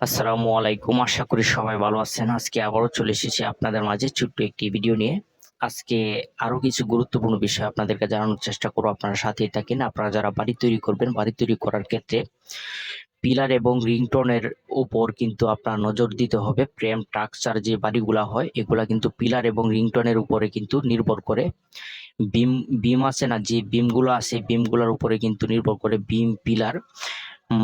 আসসালামু আলাইকুম, আশা করি সবাই ভালো আছেন। আজকে আবারও চলে এসেছি আপনাদের মাঝে ছোট্ট একটি ভিডিও নিয়ে। আজকে আরও কিছু গুরুত্বপূর্ণ বিষয় আপনাদেরকে জানানোর চেষ্টা করব। আপনারা সাথেই থাকেন। আপনারা যারা বাড়ি তৈরি করবেন, বাড়ি তৈরি করার ক্ষেত্রে পিলার এবং রিংটনের উপর কিন্তু আপনার নজর দিতে হবে। প্রেম স্ট্রাকচার যে বাড়িগুলা হয়, এগুলা কিন্তু পিলার এবং রিংটনের উপরে কিন্তু নির্ভর করে। বিম বিম আছে না? যে বিমগুলো আছে, বিমগুলোর উপরে কিন্তু নির্ভর করে। বিম, পিলার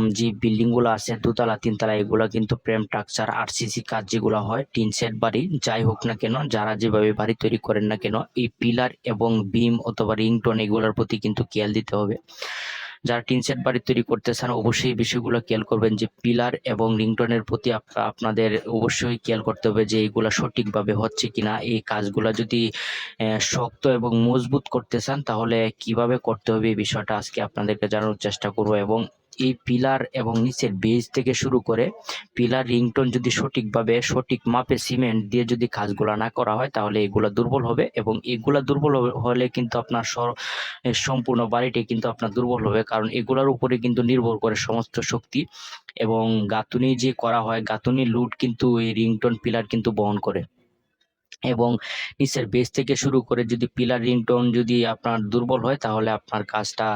যে বিল্ডিংগুলো আছে, দুতলা, তিনতলা, এগুলো কিন্তু প্রেম স্ট্রাকচার আরসিসি কাজ যেগুলো হয়, টিন সেট বাড়ি, যাই হোক না কেন, যারা যেভাবে বাড়ি তৈরি করেন না কেন, এই পিলার এবং বিম অথবা রিংটন এগুলোর প্রতি কিন্তু খেয়াল দিতে হবে। যারা টিন সেট বাড়ি তৈরি করতে চান, অবশ্যই এই বিষয়গুলো খেয়াল করবেন যে পিলার এবং রিংটনের প্রতি আপ- আপনাদের অবশ্যই খেয়াল করতে হবে যে এইগুলো সঠিকভাবে হচ্ছে কিনা। এই কাজগুলো যদি শক্ত এবং মজবুত করতে চান, তাহলে কীভাবে করতে হবে এই বিষয়টা আজকে আপনাদেরকে জানানোর চেষ্টা করব এবং এই পিলার এবং নিচের বেজ থেকে শুরু করে পিলার রিংটন যদি সঠিকভাবে সঠিক মাপে সিমেন্ট দিয়ে যদি কাজগুলো না করা হয়, তাহলে এগুলা দুর্বল হবে এবং এগুলা দুর্বল হলে কিন্তু আপনার সম্পূর্ণ বাড়িটি কিন্তু আপনার দুর্বল হবে কারণ এগুলার উপরে কিন্তু নির্ভর করে সমস্ত শক্তি এবং গাঁথুনি যে করা হয় গাঁথুনি লুট কিন্তু এই রিংটন পিলার কিন্তু বহন করে এবং নিচের বেস থেকে শুরু করে যদি পিলার রিংটোন যদি আপনার দুর্বল হয়, তাহলে আপনার কাজটা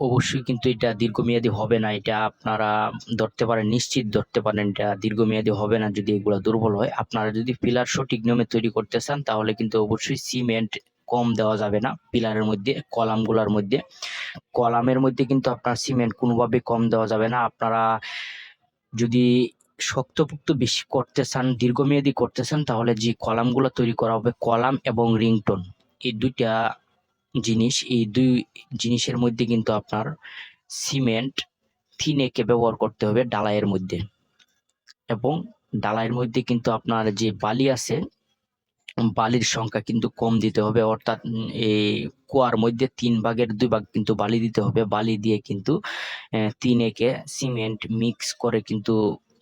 অবশ্যই কিন্তু এটা দীর্ঘমেয়াদী হবে না। এটা আপনারা ধরতে পারেন, নিশ্চিত ধরতে পারেন এটা দীর্ঘমেয়াদী হবে না যদি এগুলো দুর্বল হয়। আপনারা যদি পিলার সঠিক নিয়মে তৈরি করতে চান, তাহলে কিন্তু অবশ্যই সিমেন্ট কম দেওয়া যাবে না পিলারের মধ্যে, কলামগুলোর মধ্যে। কলামের মধ্যে কিন্তু আপনার সিমেন্ট কোনোভাবে কম দেওয়া যাবে না। আপনারা যদি শক্তপোক্ত বেশি করতে চান, দীর্ঘমেয়াদী করতে চান, তাহলে যে কলামগুলো তৈরি করা হবে, কলাম এবং রিংটোন, এই দুইটা জিনিস, এই দুই জিনিসের মধ্যে কিন্তু আপনার সিমেন্ট, থিনেকে ব্যবহার করতে হবে ডালাইয়ের মধ্যে। এবং ডালাইয়ের মধ্যে কিন্তু আপনার যে বালি আছে, বালির সংখ্যা কিন্তু কম দিতে হবে। অর্থাৎ এই কুয়ার মধ্যে তিন ভাগের দুই ভাগ কিন্তু বালি দিতে হবে। বালি দিয়ে কিন্তু তিন একে সিমেন্ট মিক্স করে কিন্তু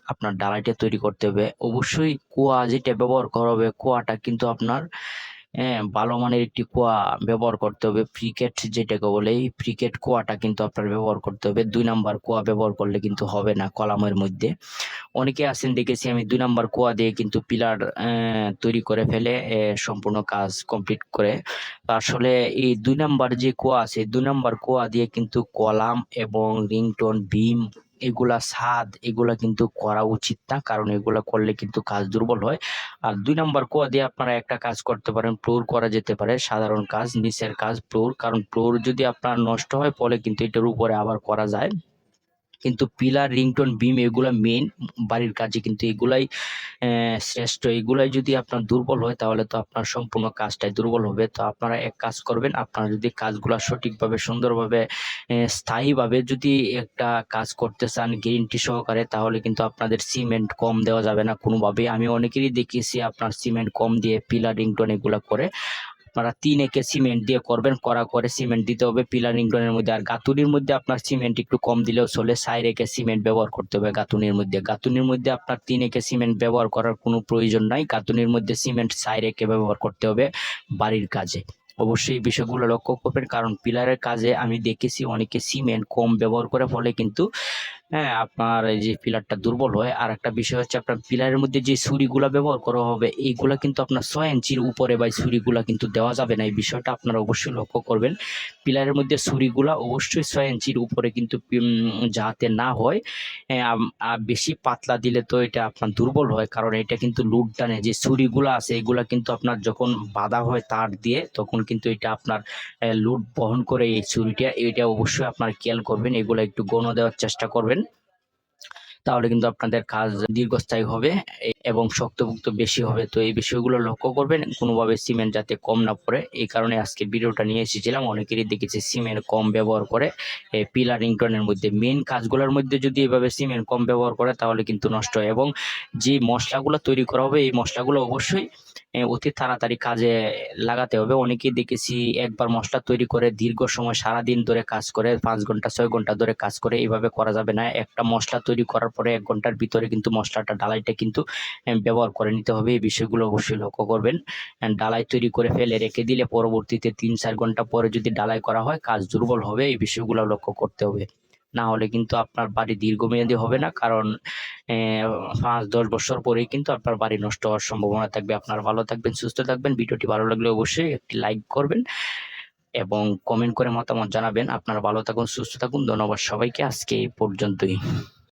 আপনার ডালাইটা তৈরি করতে হবে। অবশ্যই কুয়া যেটা ব্যবহার করা হবে, কুয়াটা কিন্তু আপনার হ্যাঁ ভালো মানের একটি কুয়া ব্যবহার করতে হবে। ক্রিকেট যেটাকে বলে, এই ক্রিকেট কুয়াটা কিন্তু আপনার ব্যবহার করতে হবে। দুই নাম্বার কুয়া ব্যবহার করলে কিন্তু হবে না কলামের মধ্যে। অনেকে আছেন দেখেছি, আমি দুই নাম্বার কুয়া দিয়ে কিন্তু পিলার তৈরি করে ফেলে সম্পূর্ণ কাজ কমপ্লিট করে। আসলে এই দুই নাম্বার যে কুয়া আছে, দুই নাম্বার কুয়া দিয়ে কিন্তু কলাম এবং রিংটোন বিম এগুলা স্বাদ, এগুলা কিন্তু করা উচিত না। কারণ এগুলা করলে কিন্তু কাজ দুর্বল হয়। আর দুই নম্বর কোয়া দিয়ে আপনারা একটা কাজ করতে পারেন প্লোর করা যেতে পারে। সাধারণ কাজ, নিচের কাজ প্লোর কারণ প্লোর যদি আপনার নষ্ট হয় ফলে কিন্তু এটার উপরে আবার করা যায়। কিন্তু পিলার, রিংটোন বিম এগুলো মেইন বাড়ির কাজে কিন্তু এগুলাই শ্রেষ্ঠ। এগুলাই যদি আপনার দুর্বল হয়, তাহলে তো আপনার সম্পূর্ণ কাজটাই দুর্বল হবে। তো আপনারা এক কাজ করবেন, আপনারা যদি কাজগুলো সঠিকভাবে, সুন্দরভাবে স্থায়ীভাবে যদি একটা কাজ করতে চান গ্যারেন্টি সহকারে, তাহলে কিন্তু আপনাদের সিমেন্ট কম দেওয়া যাবে না কোনোভাবেই। আমি অনেকেরই দেখিয়েছি আপনার সিমেন্ট কম দিয়ে পিলার, রিংটোন এগুলো করে। আপনারা তিন একে সিমেন্ট দিয়ে করবেন করা করে সিমেন্ট দিতে হবে পিলার রিংটনের মধ্যে। আর গাতুনির মধ্যে আপনার সিমেন্ট একটু কম দিলেও চলে। সাইড একে সিমেন্ট ব্যবহার করতে হবে গাতুনির মধ্যে। গাতুনির মধ্যে আপনার তিন একে সিমেন্ট ব্যবহার করার কোনো প্রয়োজন নাই। গাতুনির মধ্যে সিমেন্ট সাইড একে ব্যবহার করতে হবে বাড়ির কাজে। অবশ্যই বিষয়গুলো লক্ষ্য করবেন। কারণ পিলারের কাজে আমি দেখেছি অনেকে সিমেন্ট কম ব্যবহার করে, ফলে কিন্তু হ্যাঁ আপনার এই যে পিলারটা দুর্বল হয় আর একটা বিষয় হচ্ছে আপনার পিলারের মধ্যে যে ছুরিগুলা ব্যবহার করা হবে, এইগুলা কিন্তু আপনার ছয় ইঞ্চির উপরে বা ছুরিগুলা কিন্তু দেওয়া যাবে না। এই বিষয়টা আপনারা অবশ্যই লক্ষ্য করবেন। পিলারের মধ্যে ছুরিগুলা অবশ্যই ছয় ইঞ্চির উপরে কিন্তু যাতে না হয় বেশি পাতলা দিলে তো এটা আপনার দুর্বল হয়। কারণ এটা কিন্তু লুট টানে। যে ছুরিগুলো আছে, এগুলা কিন্তু আপনার যখন বাঁধা হয় তার দিয়ে, তখন কিন্তু এটা আপনার লুট বহন করে এই ছুরিটা, এটা অবশ্যই আপনার খেয়াল করবেন। এগুলো একটু গণ দেওয়ার চেষ্টা করবেন। তাহলে কিন্তু আপনাদের কাজ দীর্ঘস্থায়ী হবে এবং শক্তভুক্ত বেশি হবে। তো এই বিষয়গুলো লক্ষ্য করবেন, কোনোভাবে সিমেন্ট যাতে কম না পড়ে। এই কারণে আজকে ভিডিওটা নিয়ে এসেছিলাম। অনেকেরই দেখেছি সিমেন্ট কম ব্যবহার করে। পিলার ইংটনের মধ্যে মেন কাজগুলোর মধ্যে যদি এভাবে সিমেন্ট কম ব্যবহার করে তাহলে কিন্তু নষ্ট হয় এবং যে মশলাগুলো তৈরি করা হবে, এই মশলাগুলো অবশ্যই অতি তাড়াতাড়ি কাজে লাগাতে হবে। অনেকেই দেখেছি একবার মশলা তৈরি করে দীর্ঘ সময় সারা দিন ধরে কাজ করে, পাঁচ ঘণ্টা, ছয় ঘণ্টা ধরে কাজ করে এইভাবে করা যাবে না। একটা মশলা তৈরি করার পরে এক ঘণ্টার ভিতরে কিন্তু মশলাটা, ডালাইটা কিন্তু ব্যবহার করে নিতে হবে। এই বিষয়গুলো অবশ্যই লক্ষ্য করবেন। ডালাই তৈরি করে ফেলে রেখে দিলে পরবর্তীতে তিন, চার ঘণ্টা পরে যদি ডালাই করা হয়, কাজ দুর্বল হবে। এই বিষয়গুলো লক্ষ্য করতে হবে। না হলে কিন্তু আপনার বাড়ি দীর্ঘমেয়াদী হবে না। কারণ পাঁচ, দশ বছর পরেই কিন্তু আপনার বাড়ি নষ্ট হওয়ার সম্ভাবনা থাকবে। আপনার ভালো থাকবেন, সুস্থ থাকবেন। ভিডিওটি ভালো লাগলে অবশ্যই একটি লাইক করবেন এবং কমেন্ট করে মতামত জানাবেন। আপনারা ভালো থাকুন, সুস্থ থাকুন। ধন্যবাদ সবাইকে। আজকে এই পর্যন্তই।